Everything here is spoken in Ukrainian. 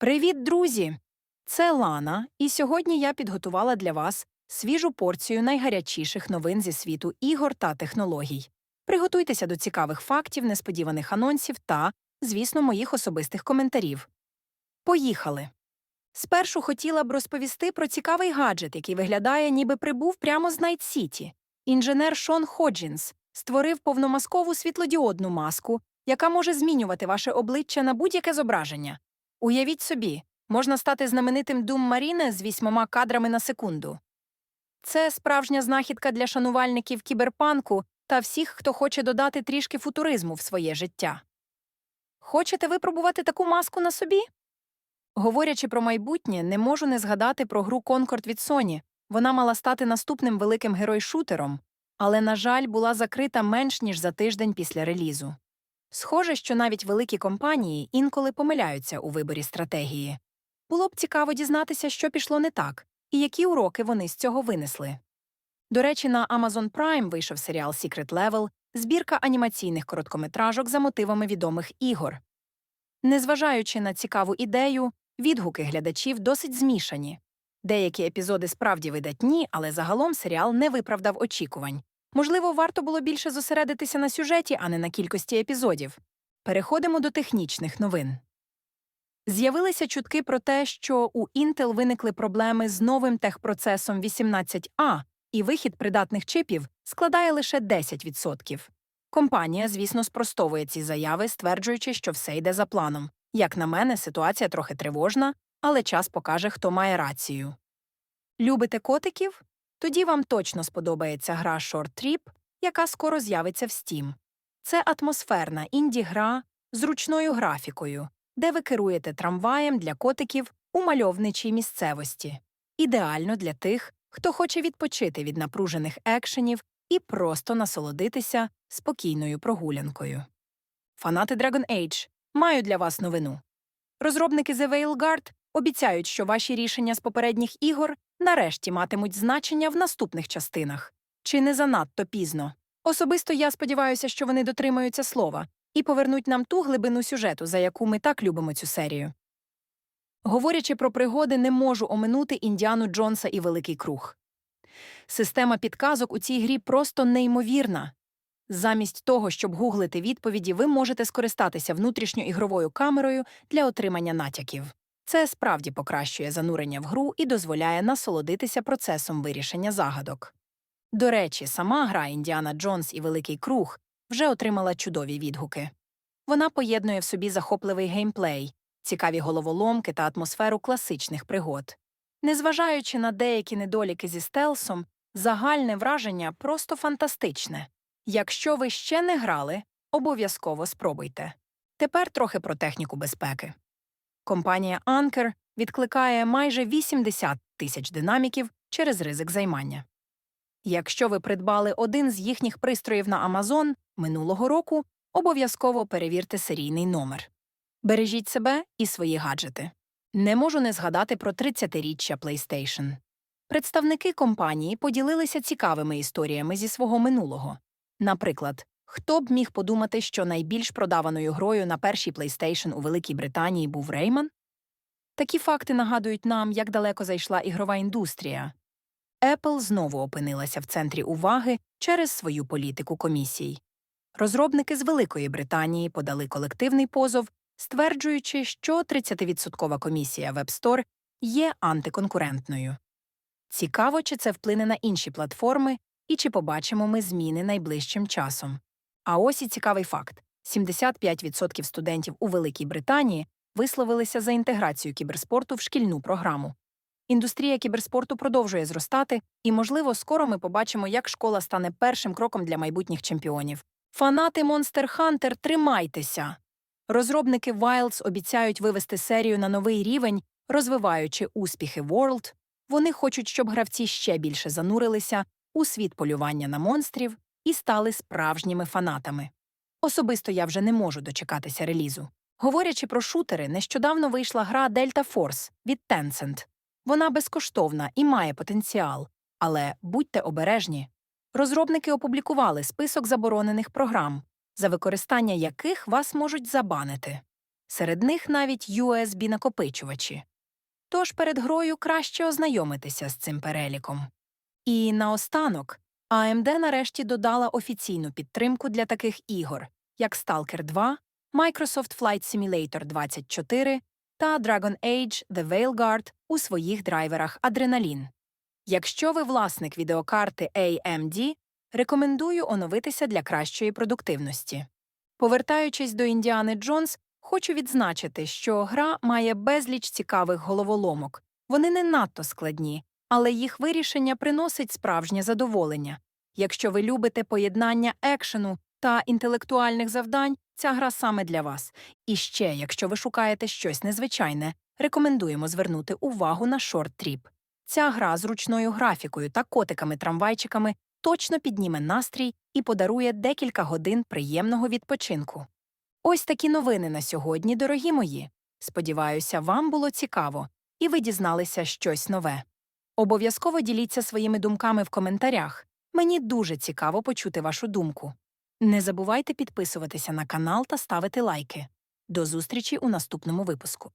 Привіт, друзі! Це Лана, і сьогодні я підготувала для вас свіжу порцію найгарячіших новин зі світу ігор та технологій. Приготуйтеся до цікавих фактів, несподіваних анонсів та, звісно, моїх особистих коментарів. Поїхали! Спершу хотіла б розповісти про цікавий гаджет, який виглядає, ніби прибув прямо з Найт Сіті. Інженер Шон Ходжінс створив повномаскову світлодіодну маску, яка може змінювати ваше обличчя на будь-яке зображення. Уявіть собі, можна стати знаменитим Дум Маріне з вісьмома кадрами на секунду. Це справжня знахідка для шанувальників кіберпанку та всіх, хто хоче додати трішки футуризму в своє життя. Хочете випробувати таку маску на собі? Говорячи про майбутнє, не можу не згадати про гру Concord від Sony. Вона мала стати наступним великим герой-шутером, але, на жаль, була закрита менш ніж за тиждень після релізу. Схоже, що навіть великі компанії інколи помиляються у виборі стратегії. Було б цікаво дізнатися, що пішло не так, і які уроки вони з цього винесли. До речі, на Amazon Prime вийшов серіал Secret Level, збірка анімаційних короткометражок за мотивами відомих ігор. Незважаючи на цікаву ідею, відгуки глядачів досить змішані. Деякі епізоди справді видатні, але загалом серіал не виправдав очікувань. Можливо, варто було більше зосередитися на сюжеті, а не на кількості епізодів. Переходимо до технічних новин. З'явилися чутки про те, що у Intel виникли проблеми з новим техпроцесом 18А, і вихід придатних чипів складає лише 10%. Компанія, звісно, спростовує ці заяви, стверджуючи, що все йде за планом. Як на мене, ситуація трохи тривожна, але час покаже, хто має рацію. Любите котиків? Тоді вам точно сподобається гра Short Trip, яка скоро з'явиться в Steam. Це атмосферна інді-гра з ручною графікою, де ви керуєте трамваєм для котиків у мальовничій місцевості. Ідеально для тих, хто хоче відпочити від напружених екшенів і просто насолодитися спокійною прогулянкою. Фанати Dragon Age маю для вас новину. Розробники The Veilguard обіцяють, що ваші рішення з попередніх ігор нарешті матимуть значення в наступних частинах. Чи не занадто пізно? Особисто я сподіваюся, що вони дотримаються слова і повернуть нам ту глибину сюжету, за яку ми так любимо цю серію. Говорячи про пригоди, не можу оминути Індіану Джонса і Великий Круг. Система підказок у цій грі просто неймовірна. Замість того, щоб гуглити відповіді, ви можете скористатися внутрішньоігровою камерою для отримання натяків. Це справді покращує занурення в гру і дозволяє насолодитися процесом вирішення загадок. До речі, сама гра Індіана Джонс і Великий Круг вже отримала чудові відгуки. Вона поєднує в собі захопливий геймплей, цікаві головоломки та атмосферу класичних пригод. Незважаючи на деякі недоліки зі стелсом, загальне враження просто фантастичне. Якщо ви ще не грали, обов'язково спробуйте. Тепер трохи про техніку безпеки. Компанія Anker відкликає майже 80 тисяч динаміків через ризик займання. Якщо ви придбали один з їхніх пристроїв на Amazon минулого року, обов'язково перевірте серійний номер. Бережіть себе і свої гаджети. Не можу не згадати про 30-річчя PlayStation. Представники компанії поділилися цікавими історіями зі свого минулого. Наприклад, хто б міг подумати, що найбільш продаваною грою на першій PlayStation у Великій Британії був Рейман? Такі факти нагадують нам, як далеко зайшла ігрова індустрія. Apple знову опинилася в центрі уваги через свою політику комісій. Розробники з Великої Британії подали колективний позов, стверджуючи, що 30% комісія Web Store є антиконкурентною. Цікаво, чи це вплине на інші платформи і чи побачимо ми зміни найближчим часом. А ось і цікавий факт: 75% студентів у Великій Британії висловилися за інтеграцію кіберспорту в шкільну програму. Індустрія кіберспорту продовжує зростати, і, можливо, скоро ми побачимо, як школа стане першим кроком для майбутніх чемпіонів. Фанати Monster Hunter, тримайтеся! Розробники Wilds обіцяють вивести серію на новий рівень, розвиваючи успіхи World. Вони хочуть, щоб гравці ще більше занурилися у світ полювання на монстрів і стали справжніми фанатами. Особисто я вже не можу дочекатися релізу. Говорячи про шутери, нещодавно вийшла гра Delta Force від Tencent. Вона безкоштовна і має потенціал, але будьте обережні. Розробники опублікували список заборонених програм, за використання яких вас можуть забанити. Серед них навіть USB-накопичувачі. Тож перед грою краще ознайомитися з цим переліком. І наостанок, AMD нарешті додала офіційну підтримку для таких ігор, як Stalker 2, Microsoft Flight Simulator 24 та Dragon Age The Veilguard у своїх драйверах Adrenalin. Якщо ви власник відеокарти AMD, рекомендую оновитися для кращої продуктивності. Повертаючись до Індіани Джонс, хочу відзначити, що гра має безліч цікавих головоломок. Вони не надто складні, але їх вирішення приносить справжнє задоволення. Якщо ви любите поєднання екшену та інтелектуальних завдань, ця гра саме для вас. І ще, якщо ви шукаєте щось незвичайне, рекомендуємо звернути увагу на Short Trip. Ця гра з ручною графікою та котиками-трамвайчиками точно підніме настрій і подарує декілька годин приємного відпочинку. Ось такі новини на сьогодні, дорогі мої. Сподіваюся, вам було цікаво, і ви дізналися щось нове. Обов'язково діліться своїми думками в коментарях. Мені дуже цікаво почути вашу думку. Не забувайте підписуватися на канал та ставити лайки. До зустрічі у наступному випуску.